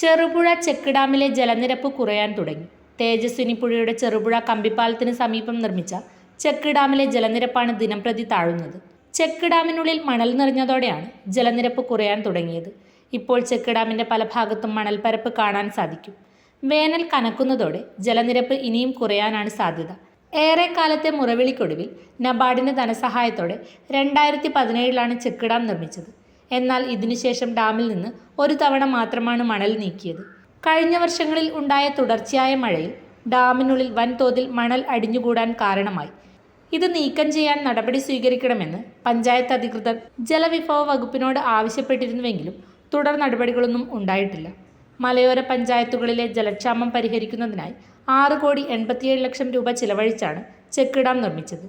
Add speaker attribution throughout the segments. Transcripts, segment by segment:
Speaker 1: Cherupuzha check ഡാമിലെ ജലനിരപ്പ് കുറയാൻ തുടങ്ങി. തേജസ്വിനി പുഴയുടെ ചെറുപുഴ കമ്പിപ്പാലത്തിന് സമീപം നിർമ്മിച്ച ചെക്ക് ഡാമിലെ ജലനിരപ്പാണ് ദിനംപ്രതി താഴുന്നത്. ചെക്ക് ഡാമിനുള്ളിൽ മണൽ നിറഞ്ഞതോടെയാണ് ജലനിരപ്പ് കുറയാൻ തുടങ്ങിയത്. ഇപ്പോൾ ചെക്ക് ഡാമിന്റെ പല ഭാഗത്തും മണൽപ്പരപ്പ് കാണാൻ സാധിക്കും. വേനൽ കനക്കുന്നതോടെ ജലനിരപ്പ് ഇനിയും കുറയാനാണ് സാധ്യത. ഏറെക്കാലത്തെ മുറവിളിക്കൊടുവിൽ നബാർഡിന്റെ ധനസഹായത്തോടെ രണ്ടായിരത്തി പതിനേഴിലാണ് ചെക്ക് ഡാം നിർമ്മിച്ചത്. എന്നാൽ ഇതിനുശേഷം ഡാമിൽ നിന്ന് ഒരു തവണ മാത്രമാണ് മണൽ നീക്കിയത്. കഴിഞ്ഞ വർഷങ്ങളിൽ ഉണ്ടായ തുടർച്ചയായ മഴയിൽ ഡാമിനുള്ളിൽ വൻതോതിൽ മണൽ അടിഞ്ഞുകൂടാൻ കാരണമായി. ഇത് നീക്കം ചെയ്യാൻ നടപടി സ്വീകരിക്കണമെന്ന് പഞ്ചായത്ത് അധികൃതർ ജലവിഭവ വകുപ്പിനോട് ആവശ്യപ്പെട്ടിരുന്നുവെങ്കിലും തുടർ നടപടികളൊന്നും ഉണ്ടായിട്ടില്ല. മലയോര പഞ്ചായത്തുകളിലെ ജലക്ഷാമം പരിഹരിക്കുന്നതിനായി ആറ് കോടി എൺപത്തിയേഴ് ലക്ഷം രൂപ ചിലവഴിച്ചാണ് ചെക്ക് ഡാം നിർമ്മിച്ചത്.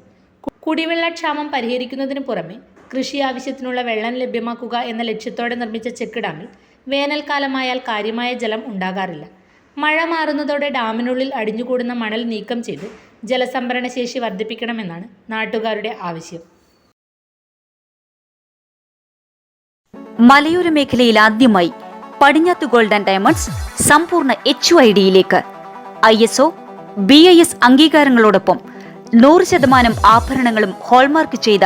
Speaker 1: കുടിവെള്ളക്ഷാമം പരിഹരിക്കുന്നതിന് പുറമെ കൃഷി ആവശ്യത്തിനുള്ള വെള്ളം ലഭ്യമാക്കുക എന്ന ലക്ഷ്യത്തോടെ നിർമ്മിച്ച ചെക്ക് ഡാമിൽ വേനൽക്കാലമായാൽ കാര്യമായ ജലം ഉണ്ടാകാറില്ല. മഴ മാറുന്നതോടെ ഡാമിനുള്ളിൽ അടിഞ്ഞുകൂടുന്ന മണൽ നീക്കം ചെയ്ത് ജലസംഭരണ ശേഷി വർദ്ധിപ്പിക്കണമെന്നാണ് നാട്ടുകാരുടെ ആവശ്യം.
Speaker 2: മലയോര മേഖലയിൽ ആദ്യമായി പടിഞ്ഞാത്ത് ഗോൾഡ് ആൻഡ് ഡയമണ്ട്സ് സമ്പൂർണ എച്ച് ഐ ഡിയിലേക്ക് I S O B I S അംഗീകാരങ്ങളോടൊപ്പം നൂറ് ശതമാനം ആഭരണങ്ങളും ഹോൾമാർക്ക് ചെയ്ത